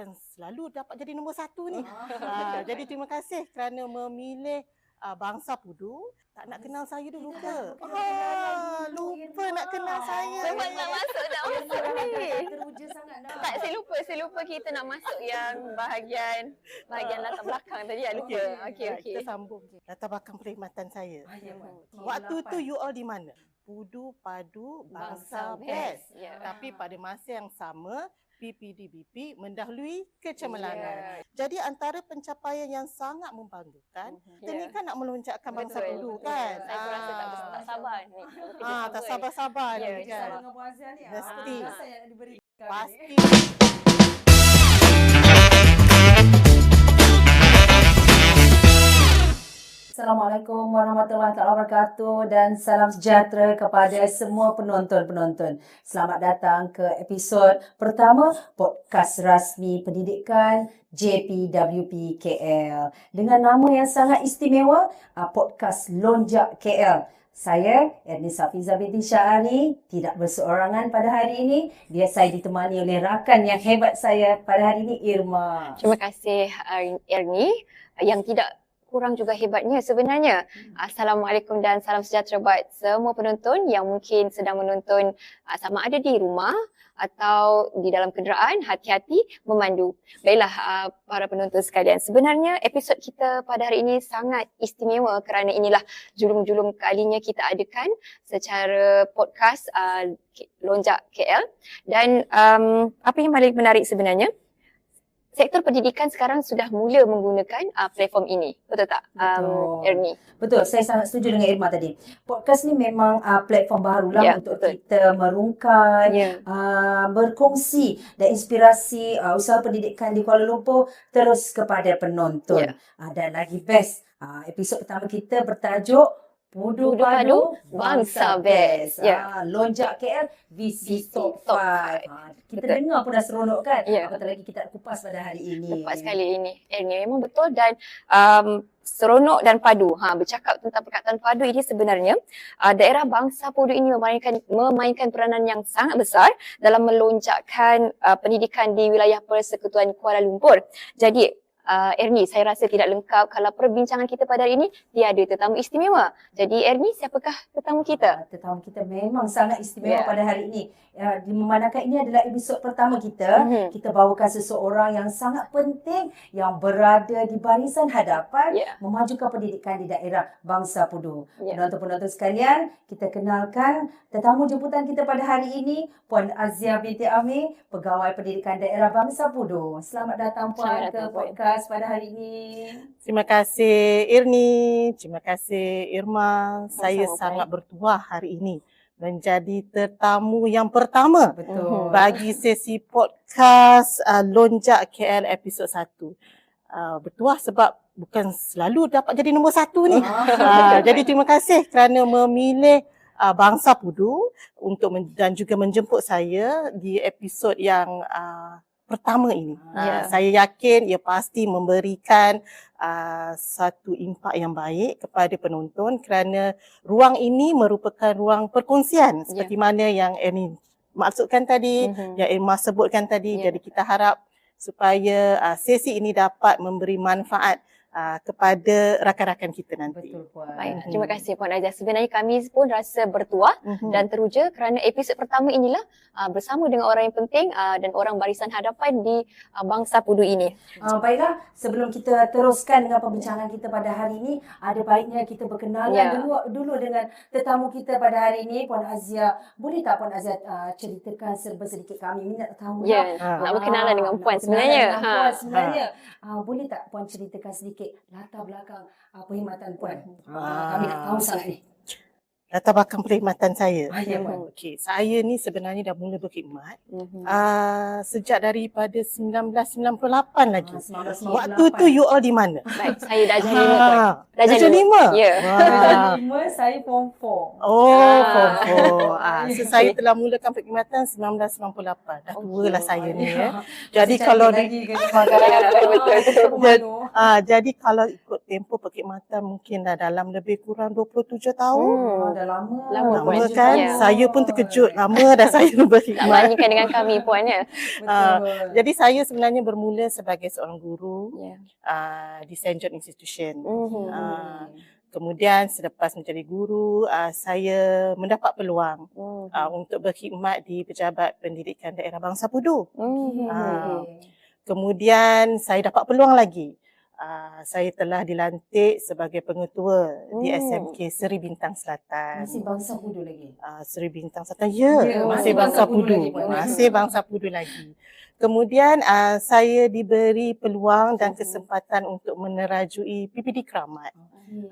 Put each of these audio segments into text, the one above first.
bukan selalu dapat jadi nombor satu ni. Ah, jadi terima kasih kerana memilih uh, bangsa Pudu. Tak nak kenal saya dulu ke? Ah, lupa nak kenal saya. Memang nak masuk nak masuk ni. Teruja sangat dah. Tak, saya lupa. Saya lupa kita nak masuk yang bahagian bahagian latar belakang tadi. Ya, lupa. Okey, okey. Kita sambung. Latar belakang perkhidmatan saya. Ya. Waktu tu you all di mana? Pudu Padu Bangsa Bangsa Best. Best, ya. Tapi pada masa yang sama, PPDBP mendahului kecemerlangan. Ya. Jadi antara pencapaian yang sangat membanggakan, kita ni Ya. kan nak melonjakkan bangsa Betul, Pudu betul. kan. Saya pun rasa tak, ber- tak sabar ni. Ah, tak sabar-sabar Ya, ni kan. Sama dengan Puan Azhar ni. ah. Mesti. Rasa yang nak diberi. Pasti. Assalamualaikum warahmatullahi wabarakatuh dan salam sejahtera kepada semua penonton-penonton. Selamat datang ke episod pertama podcast rasmi pendidikan JPWP KL dengan nama yang sangat istimewa uh, podcast Lonjak KL. Saya Ernie Safiza binti Syahari tidak berseorangan pada hari ini. Dia saya ditemani oleh rakan yang hebat saya pada hari ini Irma. Terima kasih uh, Ernie yang tidak kurang juga hebatnya sebenarnya. Assalamualaikum dan salam sejahtera buat semua penonton yang mungkin sedang menonton uh, sama ada di rumah atau di dalam kenderaan, hati-hati memandu. Baiklah uh, para penonton sekalian, sebenarnya episod kita pada hari ini sangat istimewa kerana inilah julung-julung kalinya kita adakan secara podcast uh, Lonjak KL dan um, apa yang paling menarik sebenarnya sektor pendidikan sekarang sudah mula menggunakan uh, platform ini. Betul tak? Um, Betul. Ernie. Betul, saya sangat setuju dengan Irma tadi. Podcast ni memang uh, platform barulah Ya, untuk betul. kita merungkai, Ya. uh, berkongsi dan inspirasi uh, usaha pendidikan di Kuala Lumpur terus kepada penonton. Ya. Uh, dan lagi best, uh, episod pertama kita bertajuk Pudu Padu Bangsa Best. Ya. Ah, lonjak KL VC Top 5. Top Ah, kita Betul. dengar pun dah seronok kan? Ya. Apatah lagi kita nak kupas pada hari ini. Tepat sekali ini. Ernie memang betul dan um, seronok dan padu. Ha, bercakap tentang perkataan padu ini sebenarnya uh, daerah bangsa Pudu ini memainkan memainkan peranan yang sangat besar dalam melonjakkan uh, pendidikan di wilayah Persekutuan Kuala Lumpur. Jadi Uh, Ernie, saya rasa tidak lengkap kalau perbincangan kita pada hari ini tiada tetamu istimewa. Jadi Ernie, siapakah tetamu kita? Uh, tetamu kita memang sangat istimewa Ya. pada hari ini. Uh, memandangkan ini adalah episod pertama kita, Mhm. kita bawakan seseorang yang sangat penting yang berada di barisan hadapan Ya. memajukan pendidikan di daerah Bangsa Pudu. Ya. Penonton-penonton sekalian, kita kenalkan tetamu jemputan kita pada hari ini, Puan Azia binti Amir, Pegawai Pendidikan Daerah Bangsa Pudu. Selamat datang Puan Selamat datang, ke Puan. Podcast pada hari ini. Terima kasih Irni, terima kasih Irma. Saya Sama-sama, sangat bertuah hari ini menjadi tetamu yang pertama Betul. bagi sesi podcast uh, Lonjak KL episod 1. Uh, bertuah sebab bukan selalu dapat jadi nombor satu ni. Uh, jadi terima kasih kerana memilih uh, bangsa Pudu untuk men- dan juga menjemput saya di episod yang uh, pertama ini. Uh, Ya. Saya yakin ia pasti memberikan uh, satu impak yang baik kepada penonton kerana ruang ini merupakan ruang perkongsian seperti mana yang Ernie maksudkan tadi, Mhm. yang Irma sebutkan tadi. Ya. Jadi kita harap supaya uh, sesi ini dapat memberi manfaat uh, kepada rakan-rakan kita nanti. Betul Puan. Baik, terima kasih Puan Azia. Sebenarnya kami pun rasa bertuah Mhm. dan teruja kerana episod pertama inilah uh, bersama dengan orang yang penting uh, dan orang barisan hadapan di uh, bangsa Pudu ini. Uh, baiklah, sebelum kita teruskan dengan pembincangan kita pada hari ini, ada baiknya kita berkenalan Ya. dulu, dulu dengan tetamu kita pada hari ini, Puan Azia. Boleh tak Puan Azia uh, ceritakan serba sedikit kami? Ini nak tahu Ya, Ah. nak berkenalan dengan nak Puan berkenalan sebenarnya. Dengan Ha. Puan sebenarnya. Uh, boleh tak Puan ceritakan sedikit latar belakang uh, perkhidmatan Puan? Uh, Ah. kami nak tahu sangat ni. Latar belakang perkhidmatan saya. Ah, ya. Okey, saya ni sebenarnya dah mula berkhidmat Mhm. uh, sejak daripada 1998 lagi. Ah, 1998. Waktu tu you all di mana? Baik, saya dah jadi lima Puan. Ha, Darjah darjah lima. lima? Ya. Wah. lima, saya form 4. Oh, Ah. form four. Ah, so saya telah mulakan perkhidmatan 1998. Dah tua lah saya ni ya. Jadi Masih kalau di lagi. Pemalu. Ah, jadi kalau ikut tempoh perkhidmatan mungkin dah dalam lebih kurang 27 tahun. Hmm. Dah lama. Lama Lama pun. kan? Ya. Saya pun terkejut. Lama dah saya Tak berkhidmat. bandingkan dengan kami puan ya. Ah, Betul. Jadi saya sebenarnya bermula sebagai seorang guru Ya. uh, di St. John Institution. Mhm. Ah, Kemudian selepas menjadi guru, uh, saya mendapat peluang Mhm. uh, untuk berkhidmat di Pejabat Pendidikan Daerah Bangsa Pudu. Mhm. Ah. Kemudian saya dapat peluang lagi. Uh, saya telah dilantik sebagai pengetua di Hmm. SMK Seri Bintang Selatan. Masih bangsa pudu lagi. Uh, Seri Bintang Selatan, ya, Ya, masih bangsa Pudu. lagi, Puan. Masih bangsa Pudu lagi. Kemudian uh, saya diberi peluang dan kesempatan untuk menerajui PPD Keramat.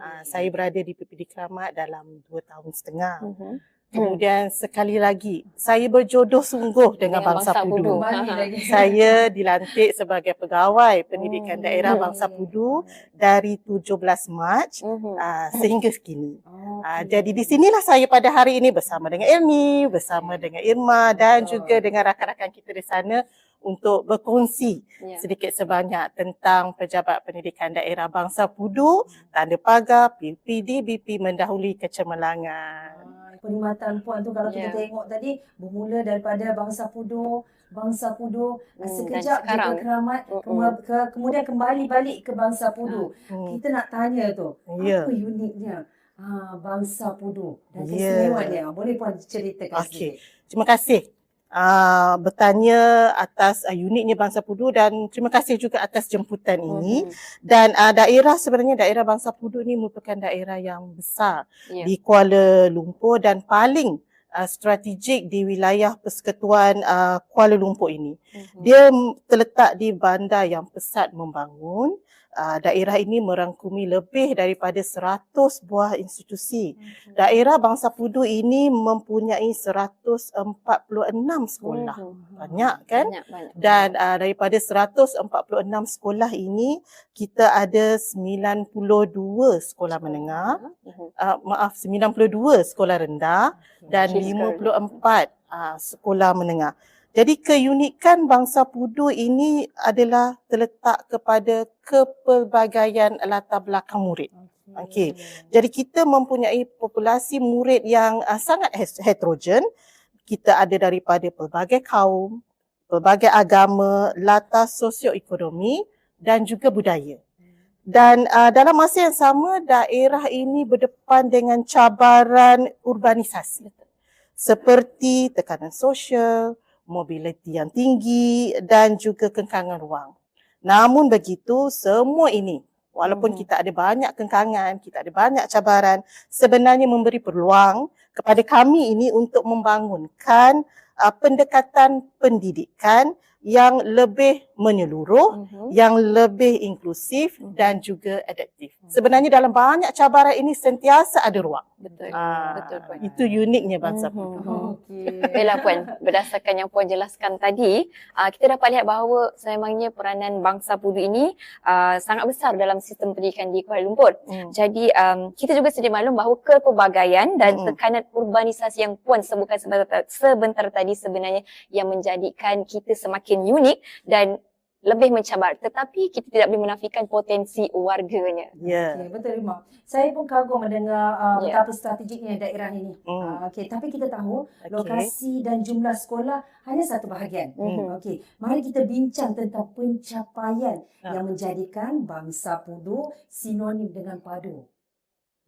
Uh, saya berada di PPD Keramat dalam dua tahun setengah. Mhm. Kemudian sekali lagi, saya berjodoh sungguh dengan, Dengan bangsa, bangsa Pudu. Saya dilantik sebagai pegawai pendidikan Hmm. daerah bangsa Pudu dari 17 Mac Mhm. uh, sehingga kini. Oh, Uh, okey. jadi di sinilah saya pada hari ini bersama dengan Elmi, bersama dengan Irma dan Betul. juga dengan rakan-rakan kita di sana untuk berkongsi Ya. sedikit sebanyak tentang Pejabat Pendidikan Daerah Bangsa Pudu, Tanda Pagar, PPD, BP mendahului kecemerlangan. Perkhidmatan puan tu kalau kita Ya. tengok tadi bermula daripada bangsa pudu, bangsa pudu, Hmm, sekejap dia ke keramat, kema- ke, kemudian kembali balik ke bangsa pudu. Hmm. Kita nak tanya tu, Ya. apa uniknya ah, bangsa pudu dan Ya. keistimewanya? Boleh puan ceritakan Okey. sedikit? Terima kasih uh, bertanya atas uh, uniknya Bangsa Pudu dan terima kasih juga atas jemputan ini. Mhm. Dan uh, daerah sebenarnya daerah Bangsa Pudu ni merupakan daerah yang besar Ya. di Kuala Lumpur dan paling uh, strategik di wilayah Persekutuan uh, Kuala Lumpur ini. Mhm. Dia terletak di bandar yang pesat membangun. Uh, daerah ini merangkumi lebih daripada 100 buah institusi. Daerah Bangsa Pudu ini mempunyai 146 sekolah. Mhm. Banyak kan? Banyak, banyak. Dan uh, daripada 146 sekolah ini kita ada 92 sekolah menengah, Mhm. uh, maaf 92 sekolah rendah dan Okey, 54 uh, sekolah menengah. Jadi keunikan Bangsa Pudu ini adalah terletak kepada kepelbagaian latar belakang murid. Okey. Jadi kita mempunyai populasi murid yang uh, sangat heterogen. Kita ada daripada pelbagai kaum, pelbagai agama, latar sosioekonomi dan juga budaya. Dan uh, dalam masa yang sama daerah ini berdepan dengan cabaran urbanisasi seperti tekanan sosial, mobiliti yang tinggi dan juga kengkangan ruang. Namun begitu semua ini walaupun Mhm. kita ada banyak kengkangan, kita ada banyak cabaran, sebenarnya memberi peluang kepada kami ini untuk membangunkan uh, pendekatan pendidikan yang lebih menyeluruh, Mhm. yang lebih inklusif Mhm. dan juga adaptif. Mhm. Sebenarnya dalam banyak cabaran ini sentiasa ada ruang. Betul. Ah, Betul, Puan. itu uniknya bangsa Mhm. Pudu. Okey. Baiklah Puan, berdasarkan yang Puan jelaskan tadi, uh, kita dapat lihat bahawa sememangnya peranan bangsa Pudu ini uh, sangat besar dalam sistem pendidikan di Kuala Lumpur. Hmm. Jadi um, kita juga sedia maklum bahawa kepelbagaian dan Mm-mm. tekanan urbanisasi yang Puan sebutkan sebentar, sebentar tadi sebenarnya yang menjadikan kita semakin unik dan lebih mencabar. Tetapi kita tidak boleh menafikan potensi warganya. Ya. Okey, betul Rima. Saya pun kagum mendengar uh, Ya. betapa strategiknya daerah ini. Hmm. Uh, Okey, tapi kita tahu Okey. lokasi dan jumlah sekolah hanya satu bahagian. Mhm. Okey, mari kita bincang tentang pencapaian Ah. yang menjadikan bangsa Pudu sinonim dengan padu.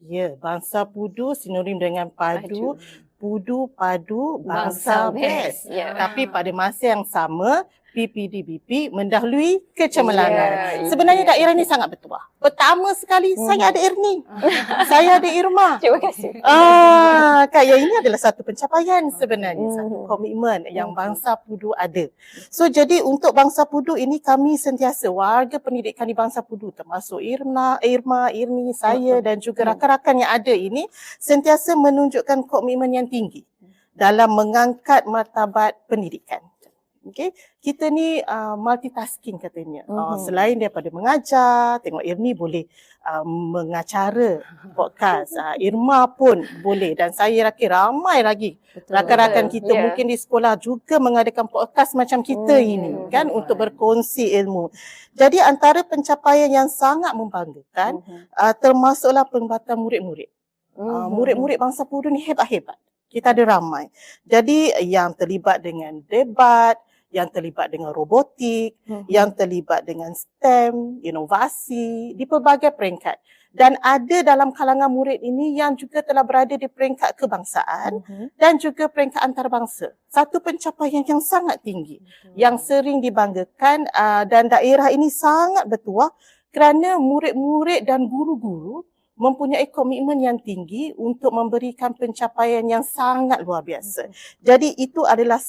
Ya, bangsa Pudu sinonim dengan padu, Pudu padu, Bangsa bangsa best. best. Ya. Tapi pada masa yang sama, PPDBP mendahului kecemerlangan. Ya, Sebenarnya itu. daerah ini sangat bertuah. Pertama sekali, Hmm. saya ada Erni. saya ada Irma. Terima kasih. Ah, Kak, yang ini adalah satu pencapaian sebenarnya, Hmm. satu komitmen yang Hmm. bangsa Pudu ada. So jadi untuk bangsa Pudu ini kami sentiasa warga pendidikan di bangsa Pudu termasuk Irna, Irma, Irni, saya dan juga Hmm. rakan-rakan yang ada ini sentiasa menunjukkan komitmen yang tinggi dalam mengangkat martabat pendidikan. Okay. Kita ni uh, multitasking katanya. Uh, Mhm. selain daripada mengajar, tengok Irni boleh uh, mengacara podcast. Uh, Irma pun boleh dan saya yakin ramai lagi Betul. rakan-rakan kita ya. mungkin di sekolah juga mengadakan podcast macam kita Hmm, ini kan untuk berkongsi ilmu. Jadi antara pencapaian yang sangat membanggakan Mhm. uh, termasuklah penguatan murid-murid. Uh, murid-murid bangsa Pudu ni hebat-hebat. Kita ada ramai. Jadi yang terlibat dengan debat, yang terlibat dengan robotik, Mhm. yang terlibat dengan STEM, inovasi di pelbagai peringkat. Dan ada dalam kalangan murid ini yang juga telah berada di peringkat kebangsaan Mhm. dan juga peringkat antarabangsa. Satu pencapaian yang sangat tinggi yang sering dibanggakan uh, dan daerah ini sangat bertuah kerana murid-murid dan guru-guru mempunyai komitmen yang tinggi untuk memberikan pencapaian yang sangat luar biasa. Jadi itu adalah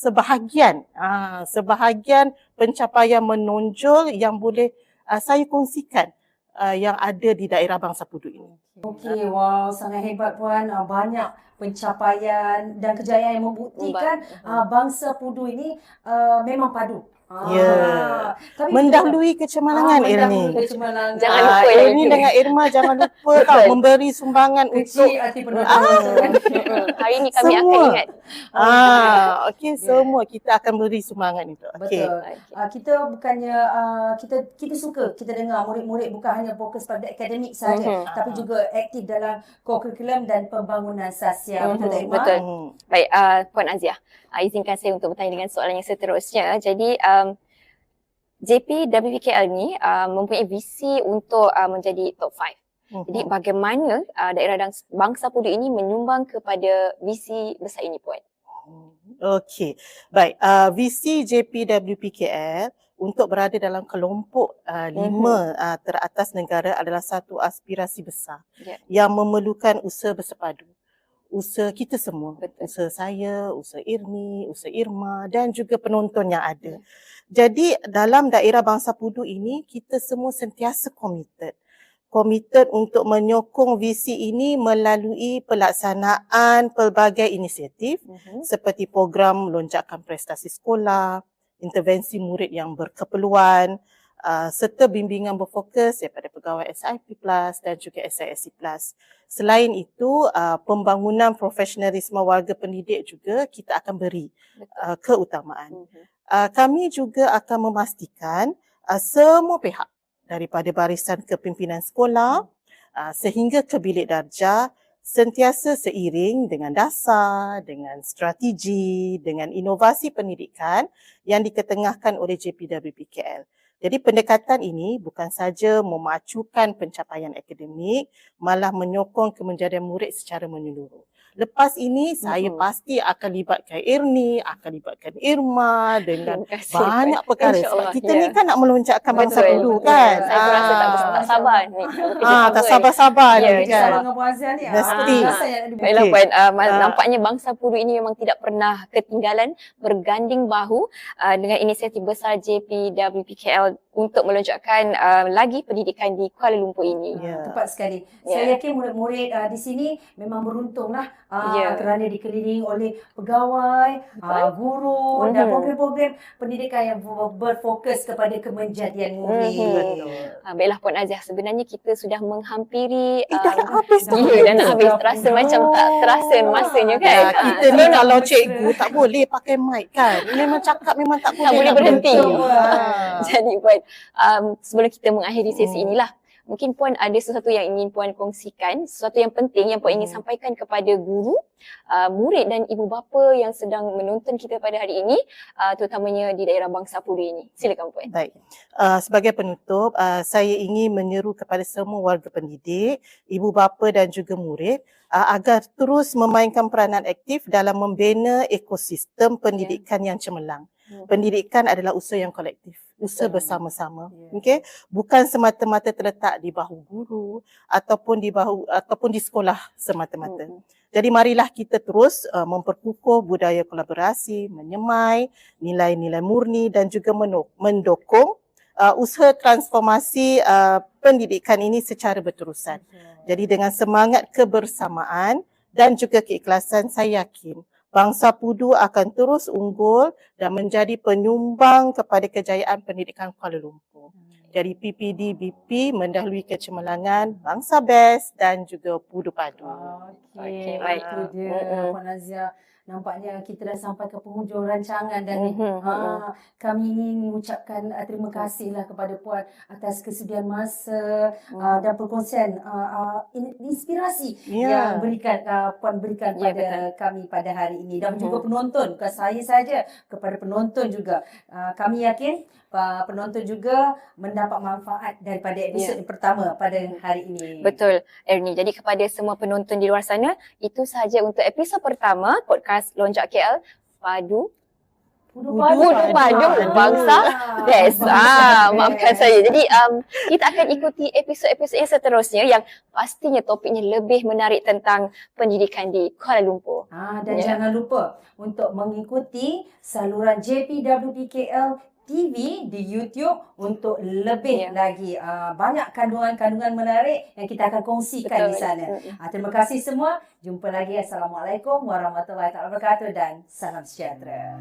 sebahagian ah sebahagian pencapaian menonjol yang boleh uh, saya kongsikan uh, yang ada di daerah Bangsa Pudu ini. Okey, wow, sangat hebat Puan. Banyak pencapaian dan kejayaan yang membuktikan ah, bangsa Pudu ini ah, memang padu. Ah, Ya. tapi Mendahului kecemalangan ah, Irni. kecemalangan. Jangan Ah, lupa yang Irni itu. dengan Irma jangan lupa tau memberi sumbangan untuk kecil hati penonton. Ah. Hari ini kami akan Semua. ingat. Ah, okey Ya. semua kita akan beri sumbangan itu. Okey. Betul. Okey. Uh, kita bukannya uh, kita kita suka kita dengar murid-murid bukan hanya fokus pada akademik saja Mhm. tapi juga aktif dalam co-curriculum dan pembangunan sosial. Betul tak Irma? betul. Baik, uh, Puan Aziah, uh, izinkan saya untuk bertanya dengan soalan yang seterusnya. Jadi, um, JP WPKL ni uh, mempunyai visi untuk uh, menjadi top 5. Hmm. Jadi, bagaimana uh, daerah dan bangsa Pudu ini menyumbang kepada visi besar ini, Puan? Okey. Baik, uh, visi JPWPKL untuk berada dalam kelompok uh, lima uh, teratas negara adalah satu aspirasi besar Ya. yang memerlukan usaha bersepadu. Usaha kita semua, Betul. usaha saya, usaha Irni, usaha Irma dan juga penonton yang ada. Jadi dalam daerah Bangsa Pudu ini kita semua sentiasa committed. Committed untuk menyokong visi ini melalui pelaksanaan pelbagai inisiatif Mhm. seperti program lonjakan prestasi sekolah, intervensi murid yang berkeperluan, uh, serta bimbingan berfokus daripada pegawai SIP Plus dan juga SISC Plus. Selain itu, uh, pembangunan profesionalisme warga pendidik juga kita akan beri uh, keutamaan. Mhm. Uh, kami juga akan memastikan uh, semua pihak daripada barisan kepimpinan sekolah uh, sehingga ke bilik darjah sentiasa seiring dengan dasar, dengan strategi, dengan inovasi pendidikan yang diketengahkan oleh JPWPKL. Jadi pendekatan ini bukan saja memacukan pencapaian akademik, malah menyokong kemenjadian murid secara menyeluruh. Lepas ini saya Mhm. pasti akan libatkan Irni, akan libatkan Irma dengan kasih, banyak Puan. perkara. Sebab InsyaAllah, kita ya. ni kan nak melonjakkan bangsa Betul, dulu betul. kan. Saya pun rasa tak, Ah. tak sabar ni. Ah, tak sabar-sabar Ya, ni kan. insyaAllah. Sama dengan Puan Azhar ni. Mesti. Ah, ada Baiklah. Puan, uh, Ah. nampaknya bangsa Pudu ini memang tidak pernah ketinggalan berganding bahu uh, dengan inisiatif besar JPWPKL untuk melonjakkan uh, lagi pendidikan di Kuala Lumpur ini. Ya. Ah, Tepat sekali. Ya. Saya yakin murid-murid uh, di sini memang beruntunglah uh, Ya. kerana dikelilingi oleh pegawai, uh, guru dan Mhm. program-program pendidikan yang ber- berfokus kepada kemenjadian murid. Mhm. Betul. Uh, baiklah Puan Aziah, sebenarnya kita sudah menghampiri Eh, dah um, nak habis dah. Ya, dah nak habis. Terasa macam tak terasa masanya kan. Ya, Ah, kita ni seronok kalau cikgu tak boleh pakai mic kan. Memang cakap memang tak boleh. boleh nak berhenti. Ah. Jadi Puan, um, sebelum kita mengakhiri sesi Hmm. inilah, mungkin Puan ada sesuatu yang ingin Puan kongsikan, sesuatu yang penting yang Puan ingin Hmm. sampaikan kepada guru, uh, murid dan ibu bapa yang sedang menonton kita pada hari ini, uh, terutamanya di daerah Bangsa Pudu ini. Silakan Puan. Baik. Uh, sebagai penutup, uh, saya ingin menyeru kepada semua warga pendidik, ibu bapa dan juga murid uh, agar terus memainkan peranan aktif dalam membina ekosistem pendidikan yang cemerlang. Hmm. Pendidikan adalah usaha yang kolektif, usaha bersama-sama. Okey, bukan semata-mata terletak di bahu guru ataupun di bahu ataupun di sekolah semata-mata. Jadi marilah kita terus uh, memperkukuh budaya kolaborasi, menyemai nilai-nilai murni dan juga mendukung uh, usaha transformasi uh, pendidikan ini secara berterusan. Jadi dengan semangat kebersamaan dan juga keikhlasan saya yakin bangsa Pudu akan terus unggul dan menjadi penyumbang kepada kejayaan pendidikan Kuala Lumpur. Jadi PPD BP mendahului kecemerlangan bangsa BES dan juga Pudu Padu. Okey, Okey, baik. Itu dia. Puan Nazia. Nampaknya kita dah sampai ke penghujung rancangan dan Mhm, ha, kami ingin mengucapkan uh, terima kasihlah kepada Puan atas kesediaan masa uh, dan perkongsian uh, uh, in- inspirasi Ya. yang berikan uh, Puan berikan Ya, pada kami pada hari ini. Dan juga penonton bukan saya saja kepada penonton juga. Uh, kami yakin uh, penonton juga mendapat manfaat daripada episod yang pertama pada hari ini. Betul, Ernie. Jadi kepada semua penonton di luar sana, itu sahaja untuk episod pertama podcast Lonjak KL Padu Pudu padu. Padu, bangsa Best. Ah, maafkan saya. Jadi um, kita akan ikuti episod-episod yang seterusnya yang pastinya topiknya lebih menarik tentang pendidikan di Kuala Lumpur. Ah, dan Ya. jangan lupa untuk mengikuti saluran JPWPKL TV di YouTube untuk lebih Ya. lagi uh, banyak kandungan-kandungan menarik yang kita akan kongsikan di sana. Ah, terima kasih semua. Jumpa lagi. Assalamualaikum warahmatullahi wabarakatuh dan salam sejahtera.